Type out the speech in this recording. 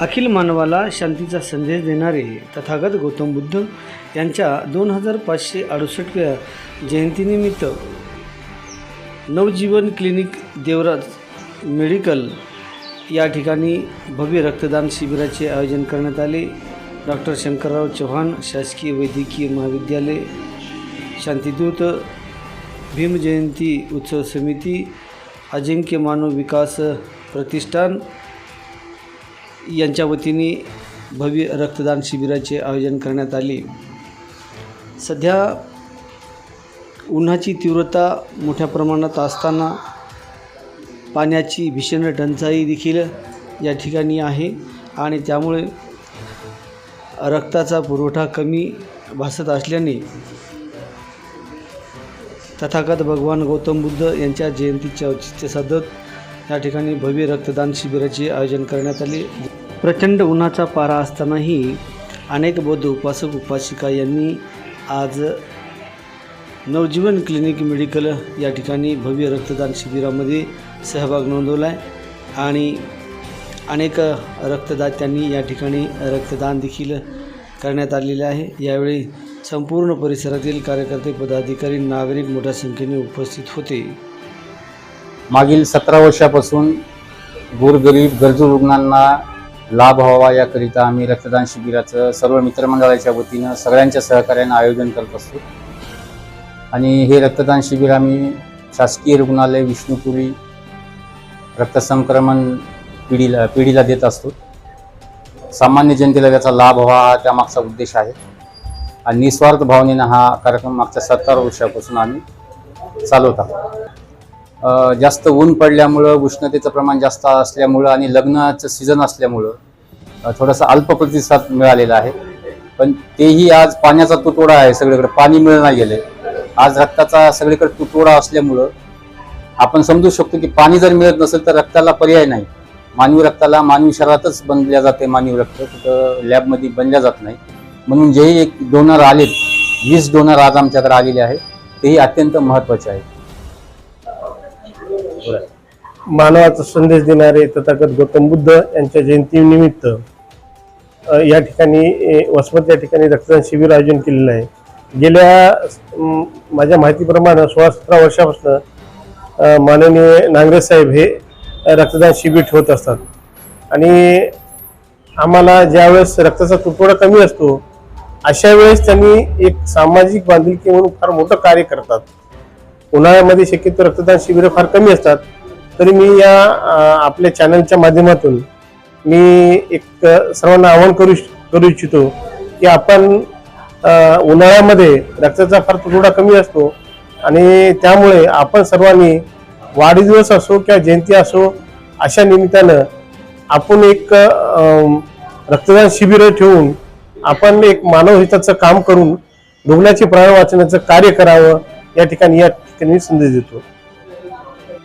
अखिल मानवाला शांतीचा संदेश देणारे तथागत गौतम बुद्ध यांच्या दोन हजार पाचशे अडुसष्टव्या जयंतीनिमित्त नवजीवन क्लिनिक देवराज मेडिकल या ठिकाणी भव्य रक्तदान शिबिराचे आयोजन करण्यात आले. डॉक्टर शंकरराव चव्हाण शासकीय वैद्यकीय महाविद्यालय शांतिदूत भीमजयंती उत्सव समिती अजिंक्य मानव विकास प्रतिष्ठान यांच्या वतीने भव्य रक्तदान शिबिराचे आयोजन करण्यात आले. सध्या उन्हाची तीव्रता मोठ्या प्रमाणात असताना पाण्याची भीषण टंचाई देखील या ठिकाणी आहे आणि त्यामुळे रक्ताचा पुरवठा कमी भासत असल्याने तथागत भगवान गौतम बुद्ध यांच्या जयंतीचे औचित्य साधत या ठिकाणी भव्य रक्तदान शिबिराचे आयोजन करण्यात आले. प्रचंड उन्हाचा पारा असतानाही अनेक बौद्ध उपासक उपासिका यांनी आज नवजीवन क्लिनिक मेडिकल या ठिकाणी भव्य रक्तदान शिबिरामध्ये सहभाग नोंदवला आहे आणि अनेक रक्तदात्यांनी या ठिकाणी रक्तदान देखील करण्यात आलेले आहे. यावेळी संपूर्ण परिसरातील कार्यकर्ते पदाधिकारी नागरिक मोठ्या संख्येने उपस्थित होते. मागील सतरा वर्षापासून गोरगरीब गरजू रुग्णांना लाभ व्हावा याकरिता आम्ही रक्तदान शिबिराचं सर्व मित्रमंडळाच्या वतीनं सगळ्यांच्या सहकार्यानं आयोजन करत असतो. आणि हे रक्तदान शिबिर आम्ही शासकीय रुग्णालय विष्णुपुरी रक्तसंक्रमण पिढीला पिढीला देत असतो. सामान्य जनतेला त्याचा लाभ व्हावा हा त्यामागचा उद्देश आहे. आणि निस्वार्थ भावनेनं हा कार्यक्रम मागच्या सत्तर वर्षापासून आम्ही चालवत आहोत. जास्त ऊन पडल्यामुळं उष्णतेचं प्रमाण जास्त असल्यामुळं आणि लग्नाचं सीझन असल्यामुळं थोडासा अल्प प्रतिसाद मिळालेला आहे. पण तेही आज पाण्याचा तुटवडा आहे सगळीकडे. पाणी मिळणार गेले आज रक्ताचा सगळीकडे तुटवडा असल्यामुळं आपण समजू शकतो की पाणी जर मिळत नसेल तर रक्ताला पर्याय नाही. मानवी रक्ताला मानवी शरीरातच बनल्या जाते मानवी रक्त. कुठं लॅबमध्ये बनल्या जात नाही. म्हणून जेही एक डोनर आलेत वीस डोनर आज आमच्याकडे आलेले आहेत. तेही अत्यंत महत्त्वाचे आहेत मानवाचा संदेश देणारे तथागत गौतम बुद्ध यांच्या जयंतीनिमित्त या ठिकाणी वसमत या ठिकाणी रक्तदान शिबिर आयोजन केलेलं आहे. गेल्या माझ्या माहितीप्रमाणे सोळा सतरा वर्षापासून माननीय नांगरे साहेब हे रक्तदान शिबिर ठेवत असतात. आणि आम्हाला ज्यावेळेस रक्ताचा तुटवडा कमी असतो अशा वेळेस त्यांनी एक सामाजिक बांधिलकी म्हणून फार मोठं कार्य करतात. उन्हाळ्यामध्ये शक्यतो रक्तदान शिबिरं फार कमी असतात. तरी मी या आपल्या चॅनलच्या माध्यमातून मी एक सर्वांना आवाहन करू इच्छ- करू इच्छितो की आपण उन्हाळ्यामध्ये रक्ताचा फार तुटवडा कमी असतो आणि त्यामुळे आपण सर्वांनी वाढदिवस असो किंवा जयंती असो अशा निमित्तानं आपण एक रक्तदान शिबिर ठेवून आपण एक मानवहिताचं काम करून रुग्णाची प्राण वाचण्याचं कार्य करावं. या ठिकाणी या ठिकाणी संदेश देतो.